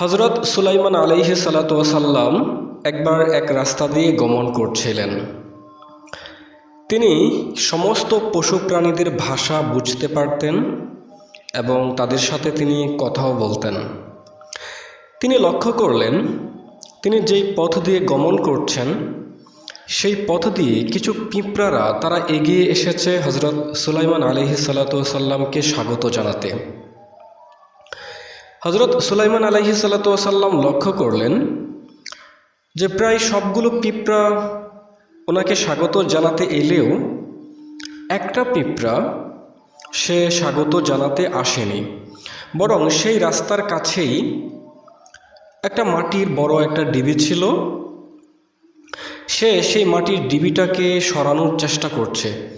হজরত সুলাইমান আলাইহি সাল্লাম একবার এক রাস্তা দিয়ে গমন করছিলেন। তিনি সমস্ত পশু প্রাণীদের ভাষা বুঝতে পারতেন এবং তাদের সাথে তিনি কথাও বলতেন। তিনি লক্ষ্য করলেন, তিনি যেই পথ দিয়ে গমন করছেন, সেই পথ দিয়ে কিছু পিঁপড়ারা তারা এগিয়ে এসেছে হজরত সুলাইমান আলহি সাল্লাতামকে স্বাগত জানাতে। হজরত সুলাইমান আলহি সাল্লাতাম লক্ষ্য করলেন যে প্রায় সবগুলো পিঁপড়া ওনাকে স্বাগত জানাতে এলেও একটা পিঁপড়া সে স্বাগত জানাতে আসেনি। বরং সেই রাস্তার কাছেই একটা মাটির বড় একটা ডিবি ছিল। সে সেই মাটির ডিবিটাকে সরানোর চেষ্টা করছে।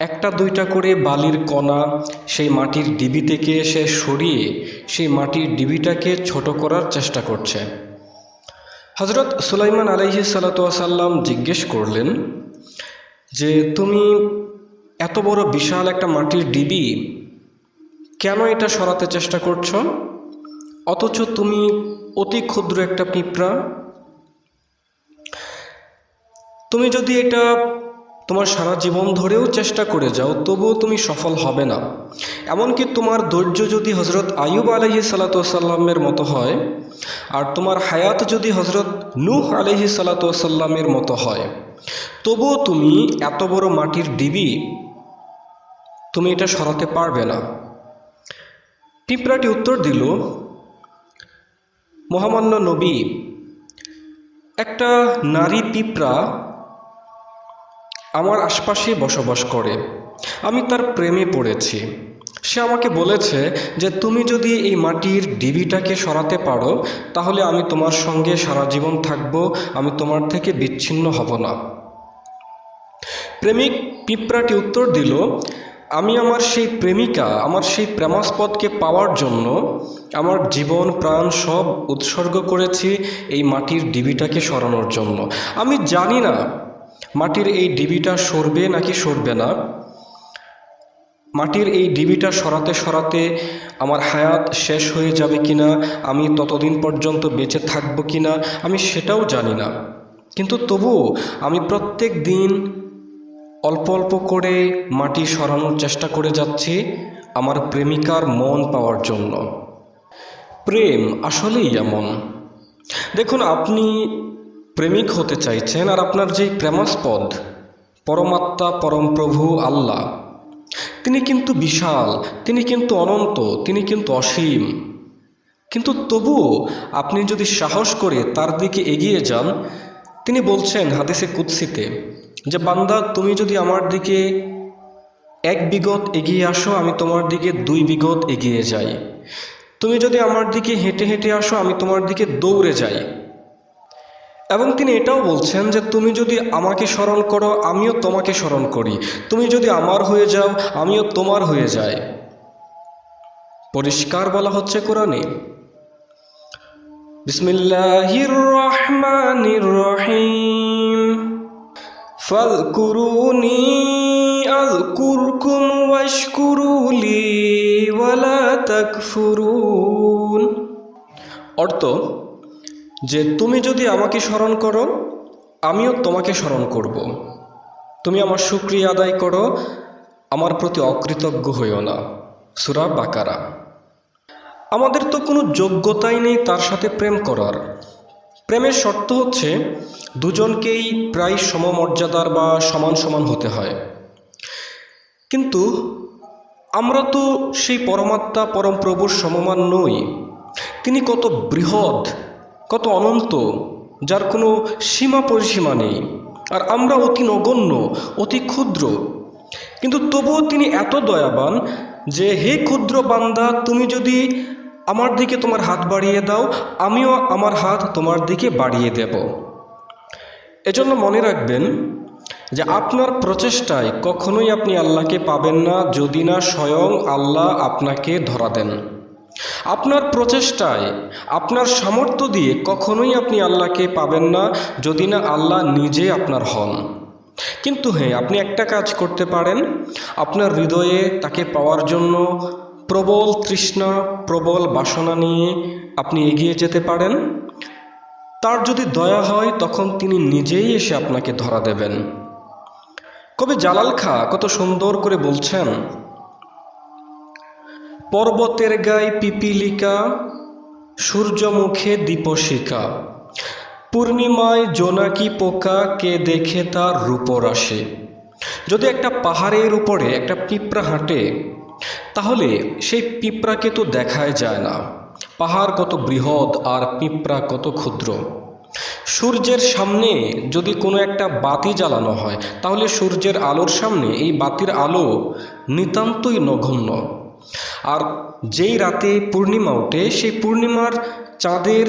একটা দুইটা করে বালির কণা সেই মাটির ডিবি থেকে সে সরিয়ে সেই মাটির ডিবিটাকে ছোট করার চেষ্টা করছে। হজরত সুলাইমান আলাইহি সাল্লাম জিজ্ঞেস করলেন, যে তুমি এত বড় বিশাল একটা মাটির ডিবি কেন এটা সরাতে চেষ্টা করছ? অথচ তুমি অতি ক্ষুদ্র একটা পিঁপড়া। তুমি যদি এটা তোমার সারা জীবন ধরেও চেষ্টা করে যাও, তবুও তুমি সফল হবে না। এমনকি তোমার ধৈর্য যদি হজরত আয়ুব আলহি সাল্লাতামের মতো হয়, আর তোমার হায়াত যদি হজরত নূহ আলহি সাল্লাতামের মতো হয়, তবুও তুমি এত বড় মাটির ডিবি, তুমি এটা সরাতে পারবে না। পিঁপড়াটি উত্তর দিল, মহামান্য নবী, একটা নারী পিঁপড়া আমার আশপাশে বসবাস করে। আমি তার প্রেমে পড়েছি। সে আমাকে বলেছে যে, তুমি যদি এই মাটির ডিবিটাকে সরাতে পারো, তাহলে আমি তোমার সঙ্গে সারা জীবন থাকব, আমি তোমার থেকে বিচ্ছিন্ন হব না। প্রেমিক পিঁপড়াটি উত্তর দিল, আমি আমার সেই প্রেমিকা, আমার সেই প্রেমাস্পদকে পাওয়ার জন্য আমার জীবন, প্রাণ সব উৎসর্গ করেছি এই মাটির ডিবিটাকে সরানোর জন্য। আমি জানি না মাটির এই ডিবিটা সরবে নাকি সরবে না? মাটির এই ডিবিটা সরাতে সরাতে আমার হায়াত শেষ হয়ে যাবে কিনা? আমি ততদিন পর্যন্ত বেঁচে থাকব কিনা? আমি সেটাও জানি না। কিন্তু তবুও আমি প্রত্যেক দিন অল্প অল্প করে মাটি সরানোর চেষ্টা করে যাচ্ছি আমার প্রেমিকার মন পাওয়ার জন্য। প্রেম আসলেই এমন। দেখুন, আপনি প্রেমিক হতে চাইছেন আর আপনার যেই প্রেমাস্পদ, পরমাত্মা পরমপ্রভু আল্লাহ, তিনি কিন্তু বিশাল, তিনি কিন্তু অনন্ত, তিনি কিন্তু অসীম। কিন্তু তবুও আপনি যদি সাহস করে তার দিকে এগিয়ে যান, তিনি বলছেন হাদিসে কুৎসিতে যে, বান্দা, তুমি যদি আমার দিকে এক বিগত এগিয়ে আসো, আমি তোমার দিকে দুই বিগত এগিয়ে যাই। তুমি যদি আমার দিকে হেঁটে হেঁটে আসো, আমি তোমার দিকে দৌড়ে যাই। এবং তিনি এটাও বলছেন যে তুমি যদি আমাকে স্মরণ করো, আমিও তোমাকে স্মরণ করি। তুমি যদি আমার হয়ে যাও, আমিও তোমার হয়ে যাই। পরিষ্কার বলা হচ্ছে কোরআনে। বিসমিল্লাহির রহমানির রহিম ফালকুরুনি আযকুরকুম ওয়াশকুরুলি ওয়ালা তাকফুরুন। অর্থ যে তুমি যদি আমাকে স্মরণ করো, আমিও তোমাকে স্মরণ করব। তুমি আমার সুক্রিয়া আদায় করো, আমার প্রতি অকৃতজ্ঞ হইও না। সুরা বাকারা। আমাদের তো কোনো যোগ্যতাই নেই তার সাথে প্রেম করার। প্রেমের শর্ত হচ্ছে দুজনকেই প্রায় সমমর্যাদার বা সমান সমান হতে হয়। কিন্তু আমরা তো সেই পরমাত্মা পরমপ্রভুর সমমান নই। তিনি কত বৃহৎ কত অনন্ত, যার কোনো সীমা পরিসীমা নেই। আর আমরা অতি নগণ্য, অতি ক্ষুদ্র। কিন্তু তবুও তিনি এত দয়াবান যে, হে ক্ষুদ্র বান্দা, তুমি যদি আমার দিকে তোমার হাত বাড়িয়ে দাও, আমিও আমার হাত তোমার দিকে বাড়িয়ে দেব। এজন্য মনে রাখবেন যে, আপনার প্রচেষ্টায় কখনোই আপনি আল্লাহকে পাবেন না যদি না স্বয়ং আল্লাহ আপনাকে ধরা দেন। আপনার প্রচেষ্টায়, আপনার সামর্থ্য দিয়ে কখনোই আপনি আল্লাহকে পাবেন না, যদি না আল্লাহ নিজে আপনার হন। কিন্তু হ্যাঁ আপনি একটা কাজ করতে পারেন। আপনার হৃদয়ে তাকে পাওয়ার জন্য প্রবল তৃষ্ণা, প্রবল বাসনা নিয়ে আপনি এগিয়ে যেতে পারেন। তার যদি দয়া হয়, তখন তিনি নিজেই এসে আপনাকে ধরা দেবেন। কবি জালাল খা কত সুন্দর করে বলছেন পর্বতের গায়ে পিপিলিকা, সূর্যমুখে দীপশিকা পূর্ণিমায় জোনাকি পোকা কে দেখে তার রূপরাশি যদি একটা পাহাড়ের উপরে একটা পিঁপড়া হাঁটে, তাহলে সেই পিঁপড়াকে তো দেখাই যায় না। পাহাড় কত বৃহৎ আর পিঁপড়া কত ক্ষুদ্র। সূর্যের সামনে যদি কোনো একটা বাতি জ্বালানো হয়, তাহলে সূর্যের আলোর সামনে এই বাতির আলো নিতান্তই নগণ্য। আর যেই রাতে পূর্ণিমা ওঠে, সেই পূর্ণিমার চাঁদের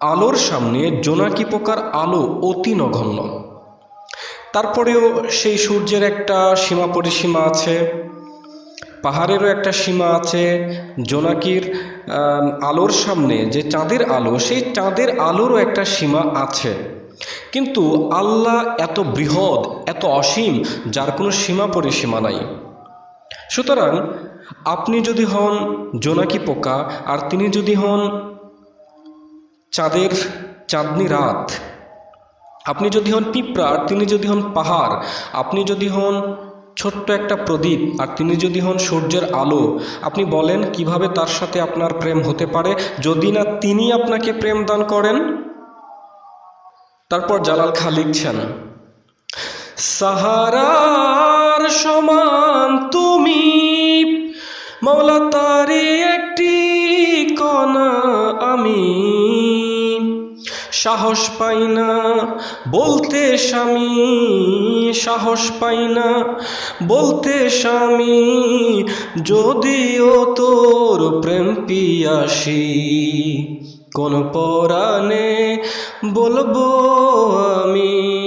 আলোর সামনে জোনাকি পোকার আলো অতি নগণ্য। তারপরেও সেই সূর্যের একটা সীমা পরিসীমা আছে, পাহাড়েরও একটা সীমা আছে, জোনাকির আলোর সামনে যে চাঁদের আলো, সেই চাঁদের আলোরও একটা সীমা আছে। কিন্তু আল্লাহ এত বৃহৎ, এত অসীম, যার কোনো সীমা পরিসীমা নাই। সুতরাং আপনি যদি হন জোনাকি পোকা, আর তিনি যদি হন চাঁদের চাঁদনি রাত, আপনি যদি হন পিঁপড়া, আর তিনি যদি হন পাহাড়, আপনি যদি হন ছোট্ট একটা প্রদীপ, আর তিনি যদি হন সূর্যের আলো, আপনি বলেন কীভাবে তার সাথে আপনার প্রেম হতে পারে? যদি না তিনি আপনাকে প্রেম দান করেন? তারপর জালাল খা লিখছেন সাহারার মৌলা তারি একটি কণা আমি। সাহস পাই না বলতে স্বামী, সাহস পাই না বলতে স্বামী। যদিও তোর প্রেম পিয়াসি, কোন পরাণে বলব আমি।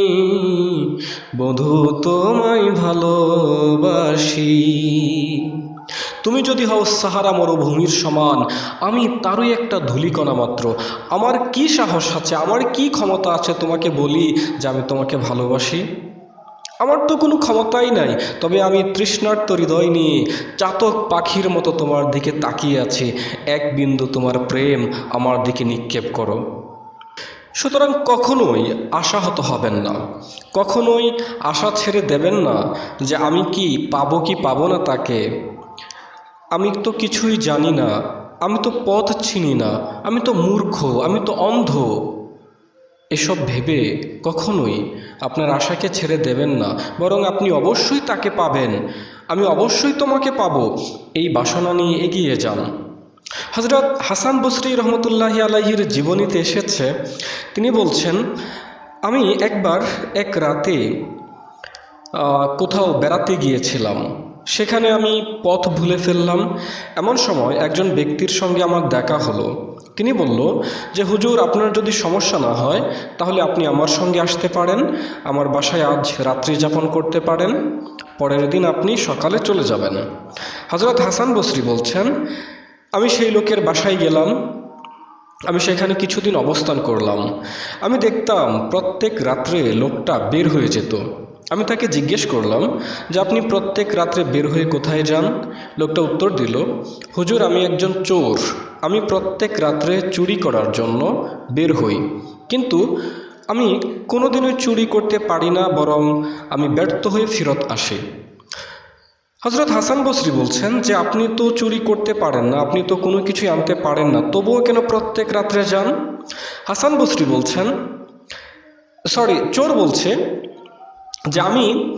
বধু তোমায় ভালোবাসি। তুমি যদি হও সাহারা মরুভূমির সমান, আমি তারই একটা ধুলিকণা মাত্র। আমার কি সাহস আছে, আমার কি ক্ষমতা আছে তোমাকে বলি যে আমি তোমাকে ভালোবাসি? আমার তো কোনো ক্ষমতাই নাই, তবে আমি তৃষ্ণার্ত হৃদয় নিয়ে চাতক পাখির মতো তোমার দিকে তাকিয়ে আছি। এক বিন্দু তোমার প্রেম আমার দিকে নিক্ষেপ করো। সুতরাং কখনোই আশাহত হবেন না। কখনোই আশা ছেড়ে দেবেন না যে আমি কি পাবো কি পাবো না তাকে। আমি তো কিছুই জানি না। আমি তো পথ চিনি না। আমি তো মূর্খ। আমি তো অন্ধ। এসব ভেবে কখনোই আপনার আশাকে ছেড়ে দেবেন না, বরং আপনি অবশ্যই তাকে পাবেন। আমি অবশ্যই তোমাকে পাবো। এই বাসনা নিয়ে এগিয়ে যান। হজরত হাসান বসরি রহমতুল্লাহ আলাহির জীবনীতে এসেছে। তিনি বলছেন, আমি একবার এক রাতে কোথাও বেড়াতে গিয়েছিলাম। সেখানে আমি পথ ভুলে ফেললাম। এমন সময় একজন ব্যক্তির সঙ্গে আমার দেখা হলো। তিনি বলল, যে হুজুর, আপনার যদি সমস্যা না হয়, তাহলে আপনি আমার সঙ্গে আসতে পারেন। আমার বাসায় আজ রাত্রি যাপন করতে পারেন। পরের দিন আপনি সকালে চলে যাবেন। হজরত হাসান বসরি বলছেন, আমি সেই লোকের বাসায় গেলাম। আমি সেখানে কিছুদিন অবস্থান করলাম। আমি দেখতাম প্রত্যেক রাত্রে লোকটা বের হয়ে যেত। আমি তাকে জিজ্ঞেস করলাম যে, আপনি প্রত্যেক রাত্রে বের হয়ে কোথায় যান? লোকটা উত্তর দিল, হুজুর, আমি একজন চোর। আমি প্রত্যেক রাত্রে চুরি করার জন্য বের হই। কিন্তু আমি কোনোদিনই চুরি করতে পারি না, বরং আমি ব্যর্থ হয়ে ফেরত আসি। হজরত হাসান বসরি বলছেন যে, আপনি তো চুরি করতে পারেন না, আপনি তো কোনো কিছুই আনতে পারেন না, তবুও কেন প্রত্যেক রাত্রে যান? হাসান বসরি বলছেন, সরি, চোর বলছে যে আমি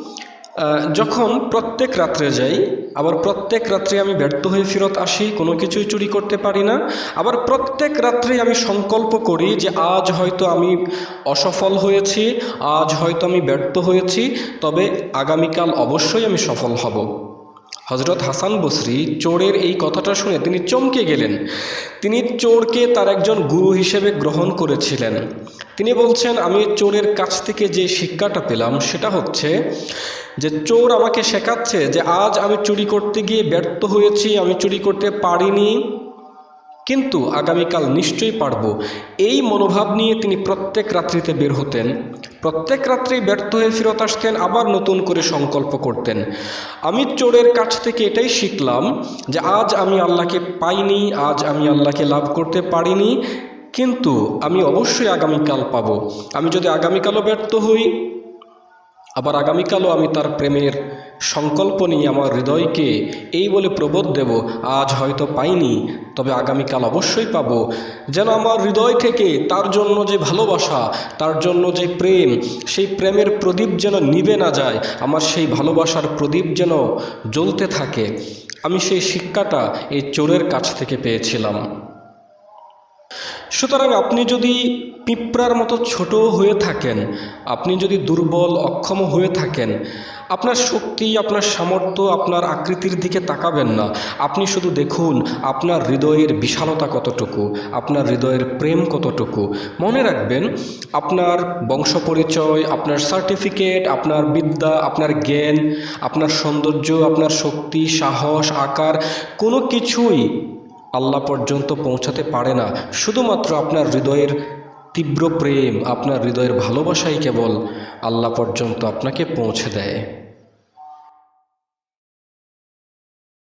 যখন প্রত্যেক রাত্রে যাই, আবার প্রত্যেক রাত্রে আমি ব্যর্থ হয়ে ফেরত আসি, কোনো কিছুই চুরি করতে পারি না, আবার প্রত্যেক রাত্রে আমি সংকল্প করি যে আজ হয়তো আমি অসফল হয়েছি, আজ হয়তো আমি ব্যর্থ হয়েছি, তবে আগামীকাল অবশ্যই আমি সফল হব। হজরত হাসান বসরি চোরের এই কথাটা শুনে তিনি চমকে গেলেন। তিনি চোরকে তার একজন গুরু হিসেবে গ্রহণ করেছিলেন। তিনি বলছেন, আমি চোরের কাছ থেকে যে শিক্ষাটা পেলাম সেটা হচ্ছে যে চোর আমাকে শেখাচ্ছে যে আজ আমি চুরি করতে গিয়ে ব্যর্থ হয়েছি, আমি চুরি করতে পারিনি কিন্তু আগামীকাল নিশ্চয়ই পারব। এই মনোভাব নিয়ে তিনি প্রত্যেক রাত্রিতে বের হতেন। প্রত্যেক রাত্রেই ব্যর্থ হয়ে ফেরত আসতেন, আবার নতুন করে সংকল্প করতেন। আমি চোরের কাছ থেকে এটাই শিখলাম যে আজ আমি আল্লাহকে পাইনি, আজ আমি আল্লাহকে লাভ করতে পারিনি, কিন্তু আমি অবশ্যই আগামীকাল পাব। আমি যদি আগামীকালও ব্যর্থ হই আবার আগামীকালও আমি তার প্রেমের সংকল্প নিয়ে আমার হৃদয়কে এই বলে প্রবোধ দেব, আজ হয়তো পাইনি, তবে আগামীকাল অবশ্যই পাব। যেন আমার হৃদয় থেকে তার জন্য যে ভালোবাসা, তার জন্য যে প্রেম, সেই প্রেমের প্রদীপ যেন নিবে না যায়, আমার সেই ভালোবাসার প্রদীপ যেন জ্বলতে থাকে। আমি সেই শিক্ষাটা এই চোরের কাছ থেকে পেয়েছিলাম। সুতরাং আপনি যদি পিঁপড়ার মতো ছোট হয়ে থাকেন, আপনি যদি দুর্বল, অক্ষম হয়ে থাকেন, আপনার শক্তি, আপনার সামর্থ্য, আপনার আকৃতির দিকে তাকাবেন না। আপনি শুধু দেখুন, আপনার হৃদয়ের বিশালতা কতটুকু, আপনার হৃদয়ের প্রেম কতটুকু। মনে রাখবেন, আপনার বংশ পরিচয়, আপনার সার্টিফিকেট আপনার বিদ্যা, আপনার জ্ঞান, আপনার সৌন্দর্য, আপনার শক্তি, সাহস, আকার, কোনো কিছুই আল্লাহ পর্যন্ত পৌঁছাতে পারে না। শুধুমাত্র আপনার হৃদয়ের তীব্র প্রেম, আপনার হৃদয়ের ভালোবাসাই কেবল আল্লাহ পর্যন্ত আপনাকে পৌঁছে দেয়।